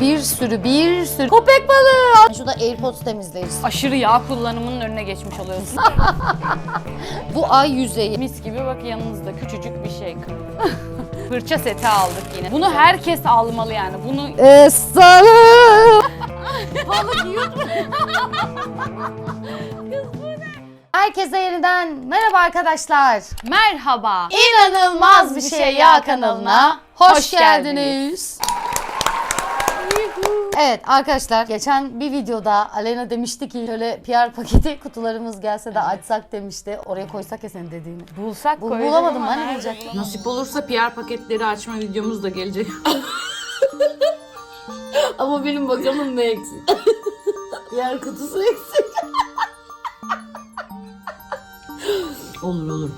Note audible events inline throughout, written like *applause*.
Bir sürü bir sürü köpek balığı. Şurada AirPods temizleriz. Aşırı yağ kullanımının önüne geçmiş oluyorsun. *laughs* Bu ay yüzeyi. Mis gibi bak yanınızda küçücük bir şey. *laughs* Fırça seti aldık yine. Bunu herkes almalı yani. Bunu *laughs* Esrarım. Balık yiyor Herkese yeniden merhaba arkadaşlar. merhaba. İnanılmaz bir şey ya kanalına hoş geldiniz. Evet arkadaşlar geçen bir videoda Alena demişti ki şöyle PR paketi kutularımız gelse de açsak demişti. Oraya koysak ya senin dediğini. Bulsak Bu, bulamadım ama ben ne nerede? bulacaktım? Nasip olursa PR paketleri açma videomuz da gelecek. *laughs* Ama benim bakalım ne eksik. *laughs* Yer kutusu eksik. *laughs* olur olur.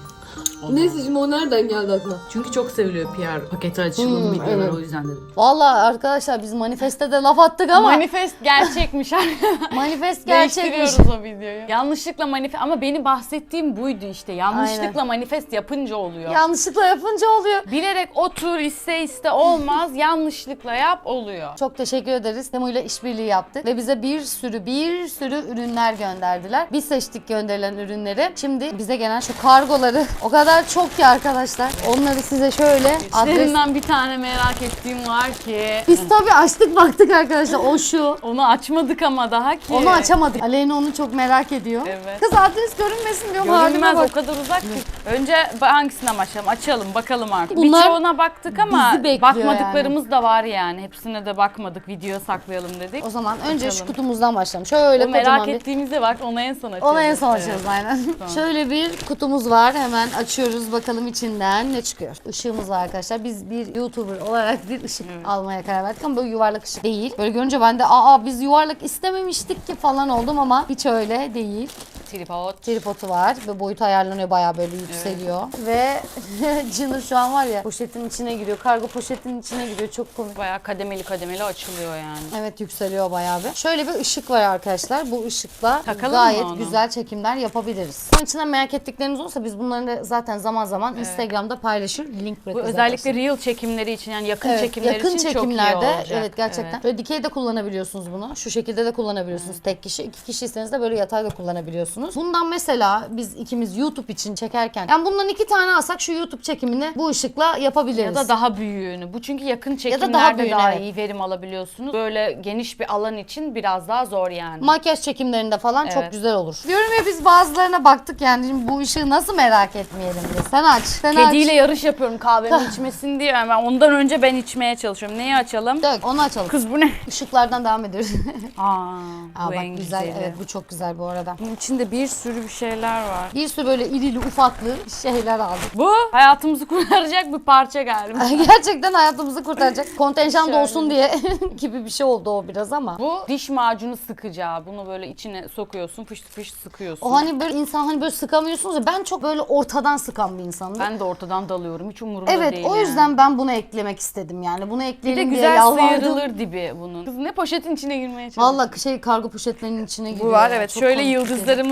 Neyse şimdi o nereden geldi aklına? Çünkü çok seviliyor PR paketi açılım Hmm, videoları evet. o yüzden dedim. Vallahi arkadaşlar biz manifeste de laf attık ama Manifest gerçekmiş. *laughs* manifest gerçekmiş. Değiştiriyoruz o videoyu. Yanlışlıkla manifest ama benim bahsettiğim buydu işte. Yanlışlıkla manifest yapınca oluyor. Yanlışlıkla yapınca oluyor. Bilerek otur iste iste olmaz. *laughs* yanlışlıkla yap oluyor. Çok teşekkür ederiz. Temu ile işbirliği yaptık ve bize bir sürü bir sürü ürünler gönderdiler. Biz seçtik gönderilen ürünleri. Şimdi bize gelen şu kargoları *laughs* o kadar çok ki arkadaşlar. Onları size şöyle adres... İçlerinden bir tane merak ettiğim var ki. Biz tabii açtık baktık arkadaşlar. O şu. Onu açmadık ama daha ki. Onu açamadık. Aleyna onu çok merak ediyor. Evet. Kız adres görünmesin diyorum halime Görünmez o kadar uzak ki. Önce hangisinden başlayalım? Açalım bakalım artık. Bunlar Birçoğuna baktık ama bizi bekliyor bakmadıklarımız da var yani. Hepsine de bakmadık. Videoya saklayalım dedik. O zaman önce şu Açalım. kutumuzdan başlayalım. Şöyle O merak bir... ettiğimizde bak ona en son açalım. Onu en son açıyoruz aynen. Şöyle bir kutumuz var. Hemen açıyoruz bakalım içinden ne çıkıyor. Işığımız var arkadaşlar. Biz bir YouTuber olarak bir ışık almaya karar verdik ama böyle yuvarlak ışık değil. Böyle görünce ben de aa biz yuvarlak istememiştik ki falan oldum ama hiç öyle değil. Tripod. Tripodu var ve boyutu ayarlanıyor bayağı böyle yükseliyor. Ve *laughs* Cınır şu an var ya poşetin içine giriyor. Kargo poşetinin içine giriyor. Çok komik. Bayağı kademeli kademeli açılıyor yani. Evet yükseliyor bayağı bir. Şöyle bir ışık var arkadaşlar. Bu ışıkla Takalım gayet onu? güzel çekimler yapabiliriz. Bunun içinden merak ettikleriniz olursa biz bunları da zaten zaman zaman Instagram'da paylaşır. Link Bu bırakırız özellikle arkadaşlar. reel çekimleri için yani yakın Evet, çekimler yakın için çok iyi olacak. evet gerçekten. Böyle dikey de kullanabiliyorsunuz bunu. Şu şekilde de kullanabiliyorsunuz tek kişi. iki kişiyseniz de böyle yatay da kullanabiliyorsunuz. Bundan mesela biz ikimiz YouTube için çekerken yani bundan iki tane alsak şu YouTube çekimini bu ışıkla yapabiliriz. Ya da daha büyüğünü. Bu çünkü yakın da çekimlerde daha daha, büyüğünü, evet. iyi verim alabiliyorsunuz. Böyle geniş bir alan için biraz daha zor yani. Makyaj çekimlerinde falan çok Evet. güzel olur. Diyorum ya biz bazılarına baktık yani şimdi bu ışığı nasıl merak etmeyelim diye. Sen aç. Sen Kediyle aç. yarış yapıyorum kahvemi *laughs* içmesin diye. Hemen ondan önce ben içmeye çalışıyorum. Neyi açalım? Dök onu açalım. Kız bu ne? Işıklardan devam ediyoruz. Aa, *laughs* Aa, bu bak güzel. güzeli. Evet bu çok güzel bu arada. Bunun içinde bir sürü bir şeyler var. Bir sürü böyle irili ufaklı şeyler aldık. Bu hayatımızı kurtaracak bir parça galiba. *laughs* Gerçekten hayatımızı kurtaracak. Kontenjan da olsun diye *laughs* gibi bir şey oldu o biraz ama. Bu diş macunu sıkacağı. Bunu böyle içine sokuyorsun, fış fış sıkıyorsun. O hani böyle insan hani böyle sıkamıyorsunuz ya ben çok böyle ortadan sıkan bir insanım. ben de ortadan dalıyorum. Hiç umurumda evet değil o yani. yüzden ben bunu eklemek istedim yani. Bunu bir de ekleyelim diye güzel yalvardım. sıyrılır dibi bunun. Kız ne poşetin içine girmeye çalışıyor. Valla şey kargo poşetlerinin içine giriyor. Bu var evet. çok Şöyle komik bir şey.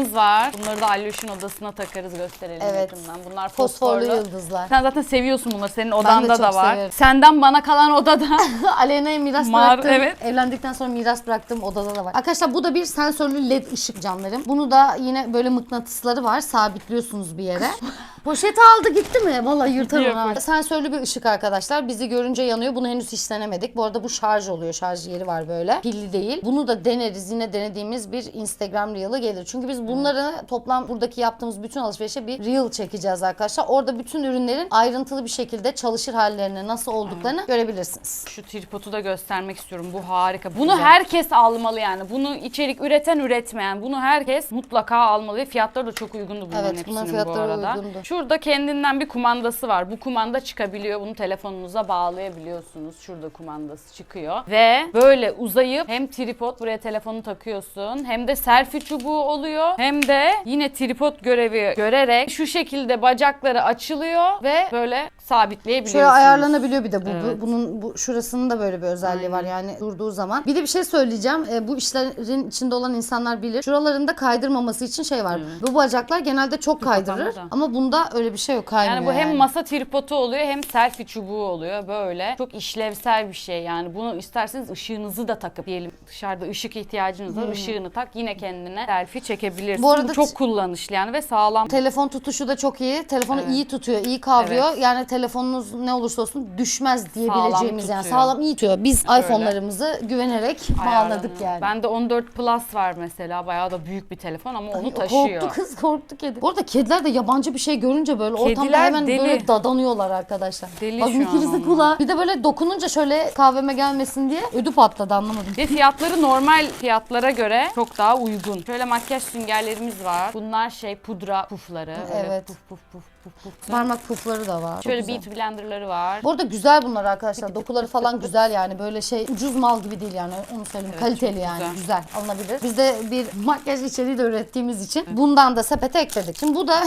Yıldızlarımız var. Bunları da Alyoş'un odasına takarız gösterelim Evet. yakından. Bunlar Fosforlu fosforlu. yıldızlar. Sen zaten seviyorsun bunları. Senin odanda çok da var. severim. Senden bana kalan odada. *laughs* Aleyna'ya miras Mar- bıraktım. evet. Evlendikten sonra miras bıraktığım odada da var. Arkadaşlar bu da bir sensörlü led ışık canlarım. Bunu da yine böyle mıknatısları var. Sabitliyorsunuz bir yere. *laughs* Poşeti aldı gitti mi? Vallahi yırtarım ha. poşet. Sensörlü bir ışık arkadaşlar. Bizi görünce yanıyor. Bunu henüz hiç denemedik. Bu arada bu şarj oluyor. Şarj yeri var böyle. Pilli değil. Bunu da deneriz. Yine denediğimiz bir Instagram Reel'ı gelir. Çünkü biz bunları toplam buradaki yaptığımız bütün alışverişe bir Reel çekeceğiz arkadaşlar. Orada bütün ürünlerin ayrıntılı bir şekilde çalışır hallerini nasıl olduklarını görebilirsiniz. Şu tripodu da göstermek istiyorum. Bu harika. Bunu herkes almalı yani. Bunu içerik üreten üretmeyen. Bunu herkes mutlaka almalı ve fiyatları da çok uygundu bunların Evet, hepsinin bunların bu fiyatları arada. uygundu. Şurada kendinden bir kumandası var. Bu kumanda çıkabiliyor. Bunu telefonunuza bağlayabiliyorsunuz. Şurada kumandası çıkıyor. Ve böyle uzayıp hem tripod buraya telefonu takıyorsun. Hem de selfie çubuğu oluyor. Hem de yine tripod görevi görerek şu şekilde bacakları açılıyor ve böyle sabitleyebiliyorsunuz. Şöyle ayarlanabiliyor bir de bu, bu- Evet. bunun bu şurasının da böyle bir özelliği var yani durduğu zaman. Bir de bir şey söyleyeceğim. E, bu işlerin içinde olan insanlar bilir. Şuralarında kaydırmaması için şey var. Bu bacaklar genelde çok kaydırır kafamda da. ama bunda öyle bir şey yok kaymıyor Yani bu hem masa tripodu oluyor hem selfie çubuğu oluyor böyle. Çok işlevsel bir şey yani. Bunu isterseniz ışığınızı da takıp diyelim dışarıda ışık ihtiyacınız var. ışığını tak yine kendine selfie çekebilirsin. Bu Bu, arada çok kullanışlı yani ve sağlam. Telefon tutuşu da çok iyi. Telefonu Evet. iyi tutuyor, iyi kavruyor. Evet. Yani telefonunuz ne olursa olsun düşmez diyebileceğimiz yani tutuyor. sağlam iyi tutuyor. Biz iPhone'larımızı güvenerek bağladık Ayarlanıyor. yani. Bende 14 Plus var mesela. Bayağı da büyük bir telefon ama onu taşıyor. Korktu kız korktu kedi. Bu arada kediler de yabancı bir şey görünce böyle ortamda Kediler hemen deli. böyle dadanıyorlar arkadaşlar. Deli Bak şu an onlar. kulağı. Bir de böyle dokununca şöyle kahveme gelmesin diye ödü patladı anlamadım. Ve fiyatları normal fiyatlara göre çok daha uygun. Şöyle makyaj süngerlerimiz var. Bunlar şey pudra pufları. Böyle Evet. Puf puf puf puf puf. Parmak pufları da var. Çok Şöyle güzel. beat blenderları var. Bu arada güzel bunlar arkadaşlar. Dokuları falan güzel yani. Böyle şey ucuz mal gibi değil yani. Onu söyleyeyim. Evet, Kaliteli çok yani. güzel. Güzel. Alınabilir. Biz de bir makyaj içeriği de ürettiğimiz için bundan da sepete ekledik. Şimdi bu da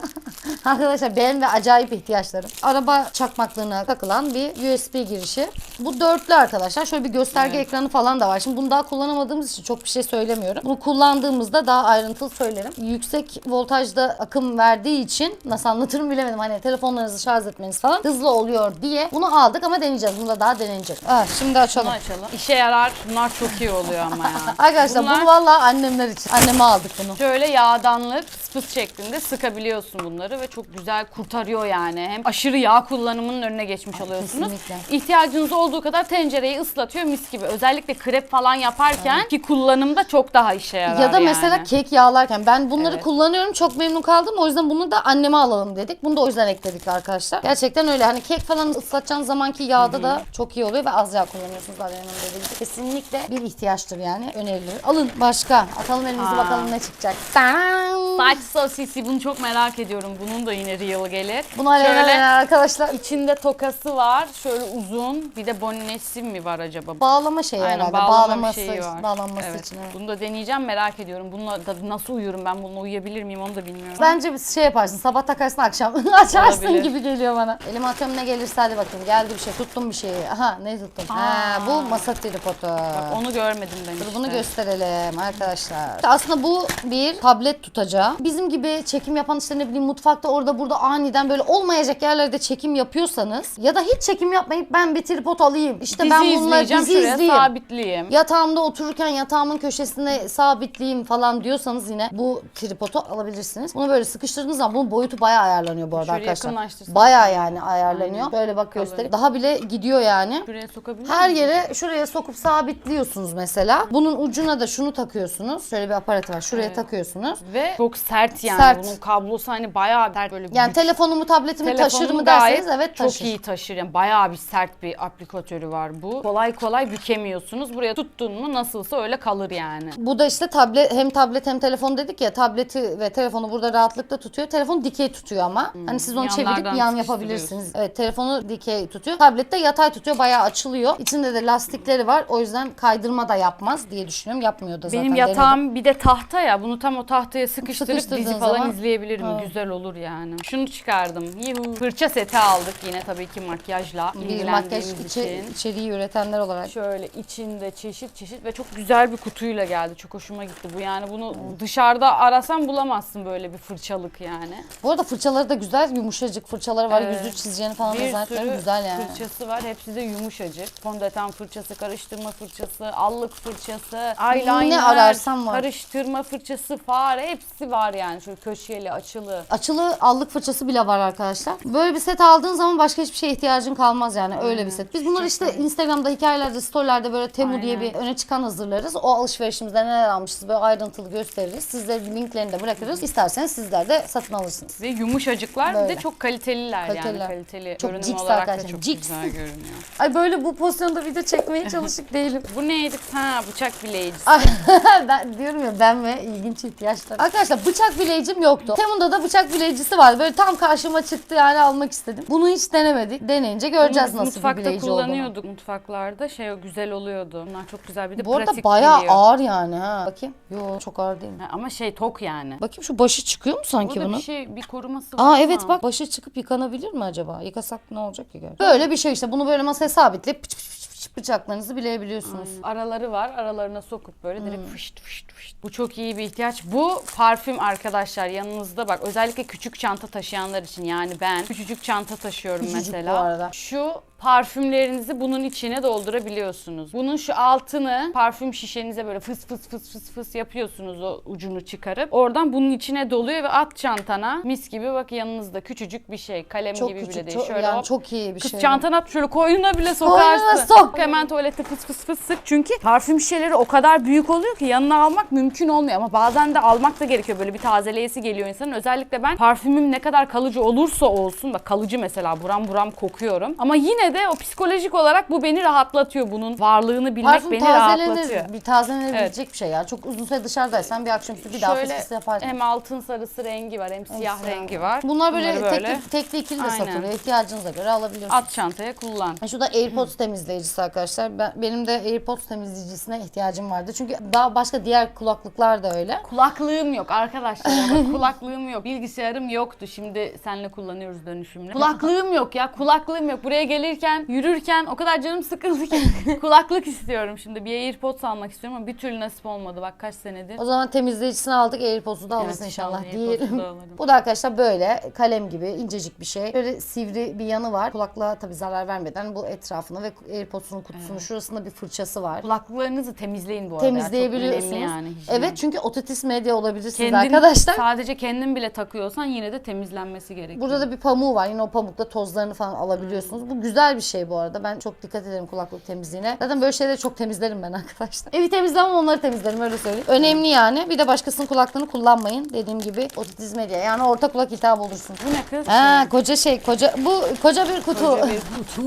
*laughs* arkadaşlar benim ve acayip ihtiyaçlarım. Araba çakmaklığına takılan bir USB girişi. Bu dörtlü arkadaşlar. Şöyle bir gösterge Evet. ekranı falan da var. Şimdi bunu daha kullanamadığımız için çok bir şey söylemiyorum. Bunu kullandığımızda daha ayrıntılı söylerim. Yüksek voltajda akım verdiği için nasıl anlatırım bilemedim. Hani telefonlarınızı şarj etmeniz falan hızlı oluyor diye bunu aldık ama deneyeceğiz. Bunu da daha deneyecek. Evet, şimdi açalım. Bunu açalım. İşe yarar. Bunlar çok iyi oluyor ama ya. *laughs* Arkadaşlar Bunlar- bunu vallahi annemler için. Anneme aldık bunu. Şöyle yağdanlık spıs şeklinde sıkabiliyorsun bunları ve çok güzel kurtarıyor yani. Hem aşırı yağ kullanımının önüne geçmiş oluyorsunuz. kesinlikle. İhtiyacınız olduğu kadar tencereyi ıslatıyor mis gibi. Özellikle krep falan yaparken ki kullanımda çok daha işe yarar Ya da yani. mesela kek yağlarken ben bunları Evet. kullanıyorum çok memnun kaldım o yüzden bunu da anneme alalım dedik. Bunu da o yüzden ekledik arkadaşlar. Gerçekten öyle hani kek falan ıslatacağın zamanki yağda da çok iyi oluyor ve az yağ kullanıyorsunuz dediğim gibi. Kesinlikle bir ihtiyaçtır yani önerilir. Alın başka atalım elimizi Aa. bakalım ne çıkacak. Tadam! Saç sosisi bunu çok merak ediyorum. Bunun da yine real gelir. Bunu Şöyle Şöyle... arkadaşlar içinde tokası var. Şöyle uzun. Bir de bonnesi mi var acaba? bağlama şeyi Aynen herhalde. bağlama bağlaması, şeyi var. bağlanması Evet. için. evet. Bunu da deneyeceğim merak ediyorum. Bununla da nasıl uyurum ben bununla uyuyabilir miyim onu da bilmiyorum. Bence bir şey yaparsın sabah takarsın akşam *laughs* açarsın Olabilir. gibi geliyor bana. Elime atıyorum ne gelirse hadi bakayım geldi bir şey tuttum bir şeyi. Aha ne tuttum? Ha, Aa. bu masa tripodu. Bak onu görmedim ben Dur işte. bunu gösterelim arkadaşlar. İşte aslında bu bir tablet tutacağı. Bizim gibi çekim yapan işte ne bileyim mutfakta orada burada aniden böyle olmayacak yerlerde çekim yapıyorsanız ya da hiç çekim yapmayıp ben bir tripod alayım. İşte dizi ben bununla izleyeceğim dizi şuraya izleyeyim. sabitleyeyim. Yatağımda otururken yatağımın köşesine sabitleyeyim falan diyorsanız yine bu tripodu alabilirsiniz. Bunu böyle sıkıştırdığınız zaman bunun boyutu bayağı ayarlanıyor bu arada Şöyle arkadaşlar. yakınlaştırsana. Bayağı yani ayarlanıyor. Aynen. Böyle bak göstereyim. Daha bile gidiyor yani. Şuraya sokabilir Her miyim? yere şuraya sokup sabitliyorsunuz mesela. Bunun ucuna da şunu takıyorsunuz. Şöyle bir aparatı var. Şuraya Evet. takıyorsunuz. Ve çok sert yani. Sert. Bunun kablosu hani bayağı sert böyle Yani güç. telefonumu, tabletimi taşır mı gayet derseniz evet çok taşır. iyi taşır. Yani bayağı bir sert bir aplikatörü var bu. Kolay kolay bükemiyorsunuz. Buraya tuttun mu nasılsa öyle kalır yani. Bu da işte tablet hem tablet hem telefon dedik ya tableti ve telefonu burada rahatlıkla tutuyor. Telefon dikey tutuyor ama. Hani siz onu çevirip Hmm. Yan yapabilirsiniz. Evet telefonu dikey tutuyor. Tablette yatay tutuyor bayağı açılıyor. İçinde de lastikleri var. O yüzden kaydırma da yapmaz diye düşünüyorum. Yapmıyor da zaten. Benim denedim. yatağım bir de tahta ya. Bunu tam o tahtaya sıkıştırıp dizi falan zaman- izleyebilirim. Evet. Güzel olur yani. Şunu çıkardım. Yuhu. Fırça seti aldık yine tabii ki makyajla bir makyaj içi, için. içeriği üretenler olarak. Şöyle içinde çeşit çeşit ve çok güzel bir kutuyla geldi. Çok hoşuma gitti bu. Yani bunu dışarıda arasan bulamazsın böyle bir fırçalık yani. Bu arada fırçaları da güzel. Yumuşacık fırçaları var. Evet. Yüzü çizeceğini falan Bir sürü güzel yani. fırçası var. Hepsi de yumuşacık. Fondöten fırçası, karıştırma fırçası, allık fırçası, eyeliner, Ne ararsan var. karıştırma fırçası, fare hepsi var yani. Şöyle köşeli, açılı. Açılı allık fırçası bile var arkadaşlar. Böyle bir set aldığın zaman başka hiçbir şeye ihtiyacın kalmaz yani öyle bir set. Biz bunları işte Instagram'da hikayelerde, storylerde böyle Temu diye Aynen. bir öne çıkan hazırlarız. O alışverişimizde neler almışız böyle ayrıntılı gösteririz. Sizlere linklerini de bırakırız. İsterseniz sizler de satın alırsınız. Ve yumuşacıklar bir Böyle. de çok kaliteliler, Kaliteliler. yani. Kaliteli Çok görünüm ciks olarak da arkadaşlar, çok ciks. güzel görünüyor. *laughs* Ay böyle bu pozisyonda video çekmeye *laughs* çalışık değilim. Bu neydi? Ha bıçak bileyicisi. Ay, *laughs* ben diyorum ya ben ve ilginç ihtiyaçlar. Arkadaşlar bıçak bileyicim yoktu. Temu'da da bıçak bileyicisi vardı. Böyle tam karşıma çıktı yani almak istedim. Bunu hiç denemedik. Deneyince göreceğiz Bunu nasıl bir mutfakta bileyici olduğunu. kullanıyorduk mutfaklarda. Şey o güzel oluyordu. Bunlar çok güzel bir de Bu arada pratik bayağı geliyor. ağır yani ha. Bakayım. Yo çok ağır değil mi? Ha, ama şey tok yani. Bakayım şu başı çıkıyor mu sanki Burada bunun? bir şey bir koruması var. Aa evet ama. bak başı çıkıp yıkanabilir mi acaba? Yıkasak ne olacak ki? gerçi? Böyle bir şey işte bunu böyle masaya sabitleyip pıç pıç pıç pıç bıçaklarınızı bilebiliyorsunuz. Araları var. Aralarına sokup böyle direkt fışt fışt fışt. Bu çok iyi bir ihtiyaç. Bu parfüm arkadaşlar yanınızda bak özellikle küçük çanta taşıyanlar için yani ben küçücük çanta taşıyorum Küçücük mesela. bu arada. Şu parfümlerinizi bunun içine doldurabiliyorsunuz. Bunun şu altını parfüm şişenize böyle fıs fıs fıs fıs fıs yapıyorsunuz o ucunu çıkarıp. Oradan bunun içine doluyor ve at çantana mis gibi bak yanınızda küçücük bir şey. Kalem Çok gibi bile küçük, değil. çok, Şöyle yani hop, çok iyi bir Kız şey. çantana at şöyle koynuna bile sokarsın. Koynuna sok. Hemen tuvalette fıs fıs fıs sık. Çünkü parfüm şişeleri o kadar büyük oluyor ki yanına almak mümkün olmuyor. Ama bazen de almak da gerekiyor. Böyle bir tazeleyesi geliyor insanın. Özellikle ben parfümüm ne kadar kalıcı olursa olsun. Bak kalıcı mesela buram buram kokuyorum. Ama yine de o psikolojik olarak bu beni rahatlatıyor. Bunun varlığını bilmek Parfüm beni tazelenir, rahatlatıyor. bir tazelenebilecek bir şey ya. Çok uzun süre dışarıdaysan bir akşamüstü bir daha Şöyle fıs yaparsın. hem altın sarısı rengi var hem siyah siyah. rengi var. Bunlar böyle, Bunları tekli, tekli ikili de Aynen. satılıyor. İhtiyacınıza göre alabiliyorsunuz. At çantaya kullan. Şu da AirPods temizleyicisi arkadaşlar. Ben, benim de AirPods temizleyicisine ihtiyacım vardı. Çünkü daha başka diğer kulaklıklar da öyle. Kulaklığım yok arkadaşlar. *laughs* Bak, kulaklığım yok. Bilgisayarım yoktu. Şimdi seninle kullanıyoruz dönüşümlü. *laughs* Kulaklığım yok ya. Kulaklığım yok. Buraya gelirken, yürürken o kadar canım sıkıldı ki. *laughs* kulaklık istiyorum şimdi. Bir AirPods almak istiyorum ama bir türlü nasip olmadı. Bak kaç senedir. O zaman temizleyicisini aldık. AirPods'u da Evet, alırsın inşallah inşallah AirPods'u diyelim. da *laughs* alırım. Bu da arkadaşlar böyle kalem gibi incecik bir şey. Böyle sivri bir yanı var. Kulaklığa tabii zarar vermeden bu etrafını ve AirPods'un kutusunu şurasında bir fırçası var. Kulaklıklarınızı temizleyin bu arada. Çok Temizleyebiliyorsunuz. önemli yani. hijyen. evet çünkü otitis medya olabilirsiniz Kendin, arkadaşlar. Sadece kendin bile takıyorsan yine de temizlenmesi gerekiyor. Burada da bir pamuğu var. Yine o pamukla tozlarını falan alabiliyorsunuz. Bu güzel bir şey bu arada. Ben çok dikkat ederim kulaklık temizliğine. Zaten böyle şeyleri çok temizlerim ben *laughs* arkadaşlar. Evi temizlemem onları temizlerim öyle söyleyeyim. Önemli yani. Bir de başkasının kulaklığını kullanmayın. Dediğim gibi otitis medya. Yani orta kulak iltihabı olursun. Bu ne kız? Ha koca şey koca bu koca bir kutu. Koca bir *laughs* kutu.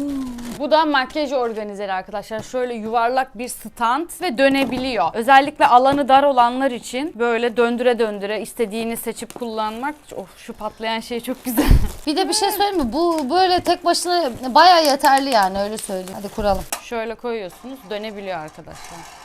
Bu da makyaj organizeri arkadaşlar. Şöyle yuvarlak bir stand ve dönebiliyor. Özellikle alanı dar olanlar için böyle döndüre döndüre istediğini seçip kullanmak. Of şu patlayan şey çok güzel. Bir de bir şey söyleyeyim mi? Bu böyle tek başına bayağı yeterli yani öyle söyleyeyim. Hadi kuralım. Şöyle koyuyorsunuz dönebiliyor arkadaşlar.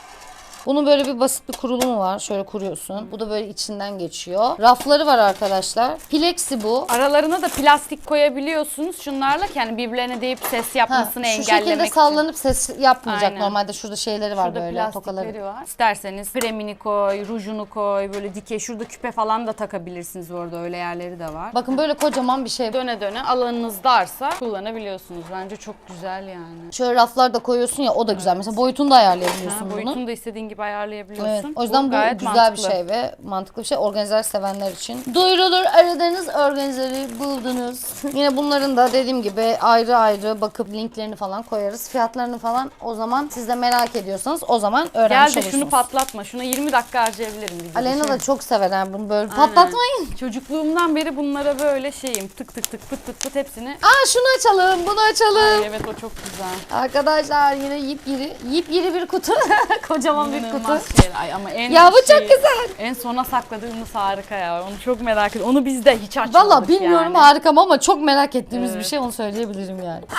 Bunun böyle bir basit bir kurulumu var. Şöyle kuruyorsun. Bu da böyle içinden geçiyor. Rafları var arkadaşlar. Plexi bu. Aralarına da plastik koyabiliyorsunuz şunlarla ki yani birbirlerine değip ses Ha, yapmasını şu engellemek şekilde için. sallanıp ses yapmayacak Aynen. normalde. Şurada şeyleri var Şurada böyle tokaları. plastikleri var. İsterseniz kremini koy, rujunu koy, böyle dikey. Şurada küpe falan da takabilirsiniz orada öyle yerleri de var. Bakın böyle kocaman bir şey. Döne döne alanınız darsa kullanabiliyorsunuz. Bence çok güzel yani. Şöyle raflar da koyuyorsun ya o da güzel. Mesela boyutunu da ayarlayabiliyorsun Ha, bunu. boyutunu da istediğin gibi ayarlayabiliyorsun. Evet. O yüzden bu, gayet güzel mantıklı. bir şey ve mantıklı bir şey. Organizer sevenler için. Duyurulur aradığınız organizeri buldunuz. *laughs* Yine bunların da dediğim gibi ayrı ayrı bakıp linklerini falan koyarız. Fiyatlarını falan o zaman siz de merak ediyorsanız o zaman Gel öğrenmiş de olursunuz. şunu patlatma. Şuna 20 dakika harcayabilirim. videoda. Aleyna Şöyle- da çok sever ha bunu böyle Aynen. patlatmayın. Çocukluğumdan beri bunlara böyle şeyim. Tık tık tık pıt pıt pıt hepsini. Aa şunu açalım, bunu açalım. Ay, evet o çok güzel. Arkadaşlar yine yipyiri, yipyiri bir kutu. *laughs* Kocaman bir kutu. İnanılmaz şeyler. Ay, ama en Ya bu çok şeyi- güzel. En sona sakladığımız harika ya. Onu çok merak ediyorum. Onu biz de hiç açmadık Valla bilmiyorum yani. harika mı ama çok merak ettiğimiz bir Evet. şey onu söyleyebilirim yani. *laughs*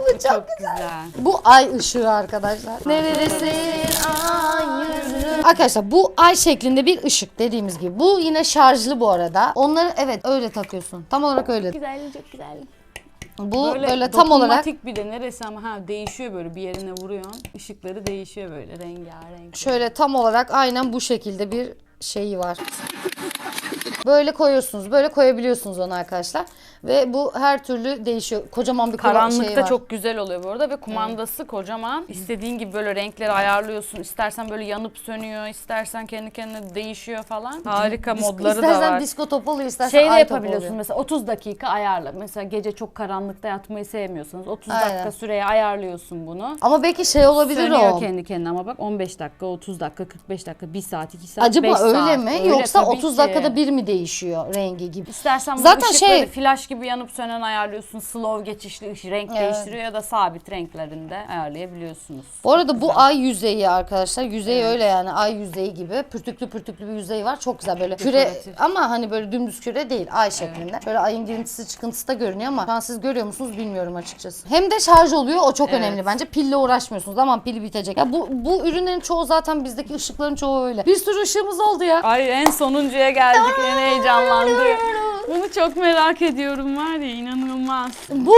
Bu çok güzel. Bu ay ışığı arkadaşlar. Neredesin ay yüzü? Arkadaşlar bu ay şeklinde bir ışık dediğimiz gibi. Bu yine şarjlı bu arada. Onları evet öyle takıyorsun. Tam olarak öyle. Güzel, çok güzel. Bu böyle, tam olarak dokunmatik bir de neresi ama ha değişiyor böyle bir yerine vuruyorsun. Işıkları değişiyor böyle rengarenk. şöyle tam olarak aynen bu şekilde bir şeyi var. Böyle koyuyorsunuz. Böyle koyabiliyorsunuz onu arkadaşlar. Ve bu her türlü değişiyor. Kocaman bir kola- Karanlıkta şey var. çok güzel oluyor bu arada ve kumandası kocaman. İstediğin gibi böyle renkleri ayarlıyorsun. İstersen böyle yanıp sönüyor, istersen kendi kendine değişiyor falan. Harika modları da İstersen var. disko topu oluyor, istersen Şey de ay yapabiliyorsun oluyor. mesela 30 dakika ayarla. Mesela gece çok karanlıkta yatmayı sevmiyorsanız 30 Aynen. dakika süreye ayarlıyorsun bunu. Ama belki şey olabilir Sönüyor o. kendi kendine ama bak 15 dakika, 30 dakika, 45 dakika, 1 saat, 2 saat, Acaba 5 öyle saat. mi? Öyle Yoksa tabii 30 ki. dakikada bir mi değişiyor rengi gibi? İstersen bu Zaten ışıkları şey- flash gibi yanıp sönen ayarlıyorsun. Slow geçişli ışık renk Evet. değiştiriyor ya da sabit renklerinde ayarlayabiliyorsunuz. Bu arada bu ay yüzeyi arkadaşlar. Yüzeyi öyle yani ay yüzeyi gibi. Pürtüklü pürtüklü bir yüzeyi var. Çok güzel böyle küre Dekoratif. ama hani böyle dümdüz küre değil ay şeklinde. Şöyle ayın girintisi çıkıntısı da görünüyor ama şu an siz görüyor musunuz bilmiyorum açıkçası. Hem de şarj oluyor o çok Evet. önemli bence. Pille uğraşmıyorsunuz. Zaman pili bitecek. Ya bu bu ürünlerin çoğu zaten bizdeki ışıkların çoğu öyle. Bir sürü ışığımız oldu ya. Ay en sonuncuya geldik en heyecanlandı. Bunu çok merak ediyorum var ya inanılmaz. Bu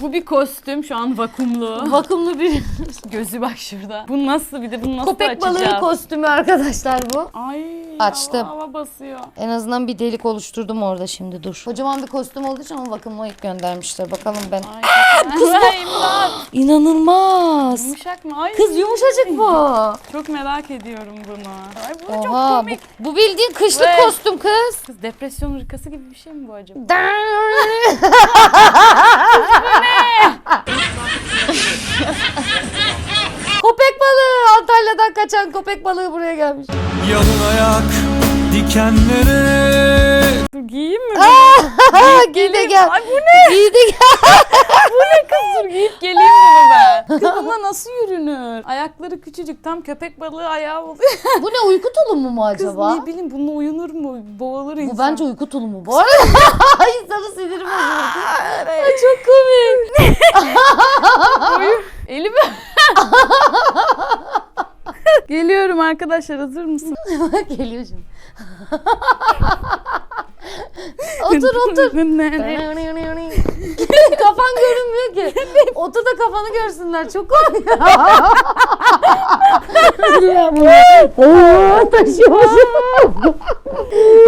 Bu bir kostüm şu an vakumlu. Vakumlu bir *laughs* Gözü bak şurada. Bu nasıl bir de bunu nasıl köpek balığı açacağız? kostümü arkadaşlar bu. Ay Açtım. Hava, hava basıyor. En azından bir delik oluşturdum orada şimdi dur. Kocaman bir kostüm olduğu için onu vakumlu ilk göndermişler. Bakalım ben. Ay kız *laughs* imdat. İnanılmaz. Yumuşak mı? Ay. Kız yumuşacık bu. Çok merak ediyorum bunu. Ay bu çok Oha bu, komik. bu bildiğin kışlık Evet. kostüm kız. Kız depresyon hırkası gibi bir şey mi bu acaba? *laughs* *laughs* köpek balığı. Antalya'dan kaçan köpek balığı buraya gelmiş. Yalın ayak dikenlere giyeyim mi? Ha, giy de gel. Ay bu ne? Giy de gel. *laughs* Dur giyip *laughs* geleyim bunu ben. *laughs* Kız bununla nasıl yürünür? Ayakları küçücük tam köpek balığı ayağı oluyor. *laughs* Bu ne uyku tulumu mu Kız acaba? ne bileyim bununla uyunur mu? Boğulur insan. Bu bence uyku tulumu bu arada. İnsanın siniri bozulur. Ay, çok komik. Elimi... Geliyorum arkadaşlar hazır mısın? Geliyor şimdi. Otur otur. *laughs* Kafan görünmüyor ki. Otur da kafanı görsünler. Çok *laughs* komik. Oo, taşıyormuşum.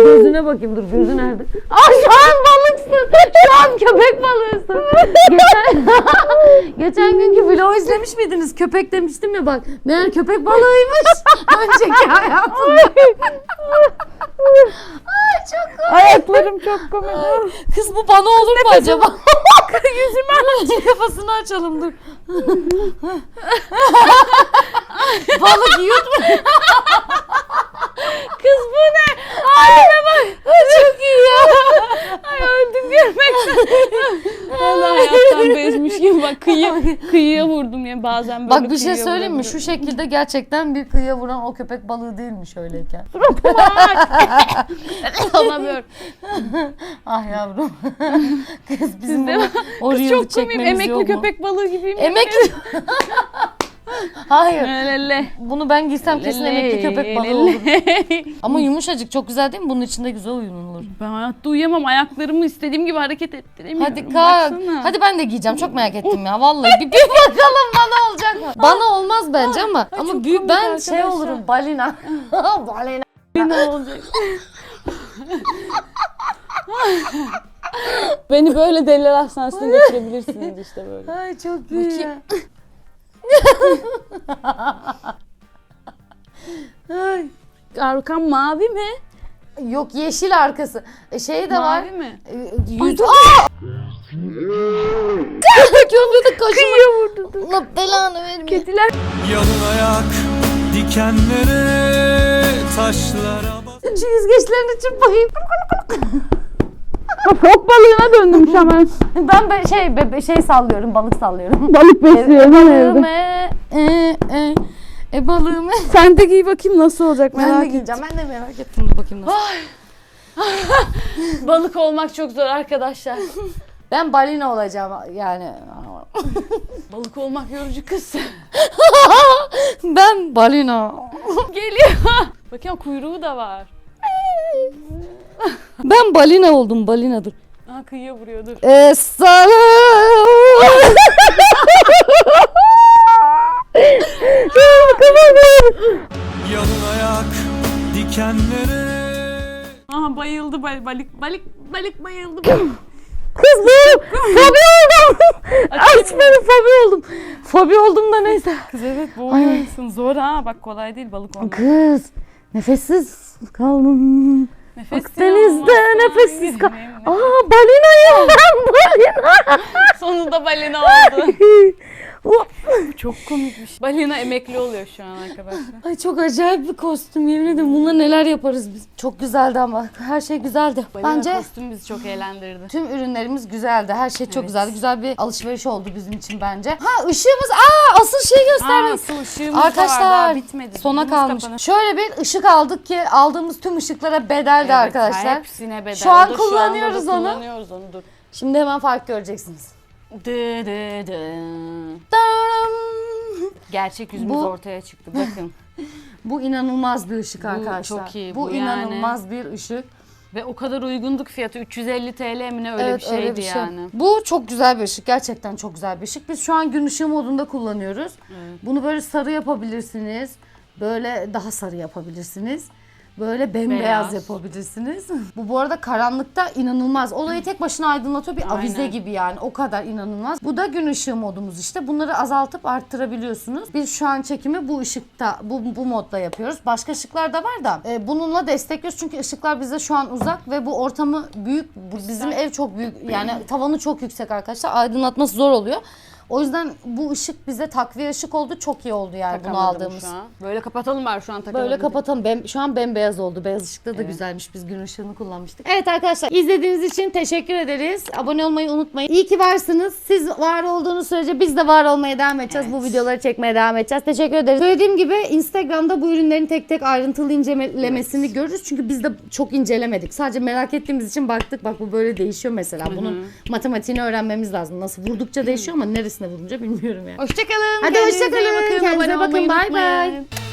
Gözüne bakayım dur. Gözü nerede? Aa şu an balıksın. Şu an köpek balığısın. Geçen, *laughs* geçen günkü vlogu izlemiş miydiniz? Köpek demiştim ya bak. Meğer köpek balığıymış. *laughs* Önceki hayatımda. Ay çok komik. Ayaklarım çok komik. Kız bu bana olur mu acaba? *laughs* Yüzümü aç. Kafasını açalım dur. Balık yutma. Kız bu ne? Halime bak. Çok iyi ya. *laughs* Ay öldüm gülmekten. Vallahi hayattan bezmiş gibi bak kıyı, kıyıya vurdum ya bazen böyle Bak bir şey kıyıya söyleyeyim mi? Şu vurabiliyorum. şekilde gerçekten bir kıyıya vuran o köpek balığı değilmiş öyleyken. *laughs* *laughs* Alamıyorum. Ah yavrum. Kız bizim de- bunu Kız çok komik. çekmemiz Emekli mu? köpek balığı gibiyim. Emekli. Hayır. Lele. Bunu ben giysem kesin emekli köpek balığı olur. *laughs* Ama yumuşacık çok güzel değil mi? Bunun içinde güzel uyunulur. Ben hayatta uyuyamam. Ayaklarımı istediğim gibi hareket ettiremiyorum. Hadi kalk. Baksana. Hadi ben de giyeceğim. Çok merak ettim ya. Vallahi bir, bir bakalım bana olacak mı? Bana olmaz bence ama ama çok büyük komik ben şey arkadaşlar. olurum balina. *laughs* balina. ne olacak? *laughs* Beni böyle deliler hastanesine götürebilirsiniz işte böyle. Ay çok iyi ya. Ay. Arkam mavi mi? Yok yeşil arkası. E, şey de var. Mavi mi? E, Yüz... Aa! *laughs* Kömürlük kaşıma. vurdu. Allah belanı vermiyor. Kediler. Yalın ayak dikenlere taşlara bas yüzgeçlerini çıpayım. *laughs* Fok balığına döndüm şu an. *laughs* Ben be- şey bebe şey sallıyorum, balık sallıyorum. *laughs* Balık balığım e, e, e, e balığım e. Sen de giy bakayım nasıl olacak Ben de merak giyeceğim. Ben de merak ettim. Dur bakayım nasıl. Balık olmak çok zor arkadaşlar. Ben balina olacağım yani. Balık olmak yorucu kız. ben balina. Geliyor. Bakın kuyruğu da var. *laughs* Ben balina oldum balina dur. Aa kıyıya vuruyor dur. Ee, sarı. *laughs* Yalın ayak dikenlere Aha bayıldı bal- balık balık balık bayıldı. Kız bu fobi oldum. Aç beni fobi oldum. Fobi oldum da neyse. Kız evet boğuluyorsun. Zor ha bak kolay değil balık olmak. Kız nefessiz kaldım. Nefes Akdeniz'de nefessiz kal. Aa balinayım ben *laughs* balina. Sonunda balina oldu. Çok komikmiş. Balina emekli oluyor şu an arkadaşlar. Ay çok acayip bir kostüm yemin ederim. Bununla neler yaparız biz. Çok güzeldi ama her şey güzeldi. Balina Bence kostüm bizi çok eğlendirdi. tüm ürünlerimiz güzeldi. Her şey çok Evet. güzeldi. Güzel bir alışveriş oldu bizim için bence. Ha ışığımız aa asıl şeyi Aa, göstermek. su ışığımız da var daha Arkadaşlar bitmedi. sona Pilimiz kalmış. kapanır. Şöyle bir ışık aldık ki aldığımız tüm ışıklara bedeldi Evet, arkadaşlar. Hepsine bedel. Şu an O da kullanıyoruz anda onu. Kullanıyoruz onu dur. Şimdi hemen fark göreceksiniz. Dı dı dı. Taram! Gerçek yüzümüz Bu- ortaya çıktı bakın. *laughs* Bu inanılmaz bir ışık arkadaşlar. çok iyi, Bu, bu yani. inanılmaz bir ışık. Ve o kadar uygunduk fiyatı 350 TL mi ne öyle bir şeydi öyle bir şey. yani. Bu çok güzel bir ışık. Gerçekten çok güzel bir ışık. Biz şu an gün ışığı modunda kullanıyoruz. Bunu böyle sarı yapabilirsiniz. Böyle daha sarı yapabilirsiniz. Böyle bembeyaz Beyaz. yapabilirsiniz. *laughs* Bu bu arada karanlıkta inanılmaz. Olayı tek başına aydınlatıyor. Bir avize Aynen. gibi yani. O kadar inanılmaz. Bu da gün ışığı modumuz işte. Bunları azaltıp arttırabiliyorsunuz. Biz şu an çekimi bu ışıkta, bu, bu modda yapıyoruz. Başka ışıklar da var da e, bununla destekliyoruz. Çünkü ışıklar bize şu an uzak ve bu ortamı büyük. Bu, bizim ev çok büyük. Yani tavanı çok yüksek arkadaşlar. Aydınlatması zor oluyor. O yüzden bu ışık bize takviye ışık oldu. Çok iyi oldu yani bunu Takamadım aldığımız. şu an. Böyle kapatalım var şu an takamadım. Böyle kapatalım. Bem, şu an bembeyaz oldu. Beyaz ışıkta da güzelmiş. Biz gün ışığını kullanmıştık. Evet arkadaşlar izlediğiniz için teşekkür ederiz. Abone olmayı unutmayın. İyi ki varsınız. Siz var olduğunuz sürece biz de var olmaya devam edeceğiz. Bu videoları çekmeye devam edeceğiz. Teşekkür ederiz. Söylediğim gibi Instagram'da bu ürünlerin tek tek ayrıntılı incelemesini görürüz. Çünkü biz de çok incelemedik. Sadece merak ettiğimiz için baktık. Bak bu böyle değişiyor mesela. Bunun matematiğini öğrenmemiz lazım. Nasıl vurdukça değişiyor ama neresine vurunca bilmiyorum yani. Hoşçakalın. Hadi hoşçakalın. Kendinize bakın. Bay bay.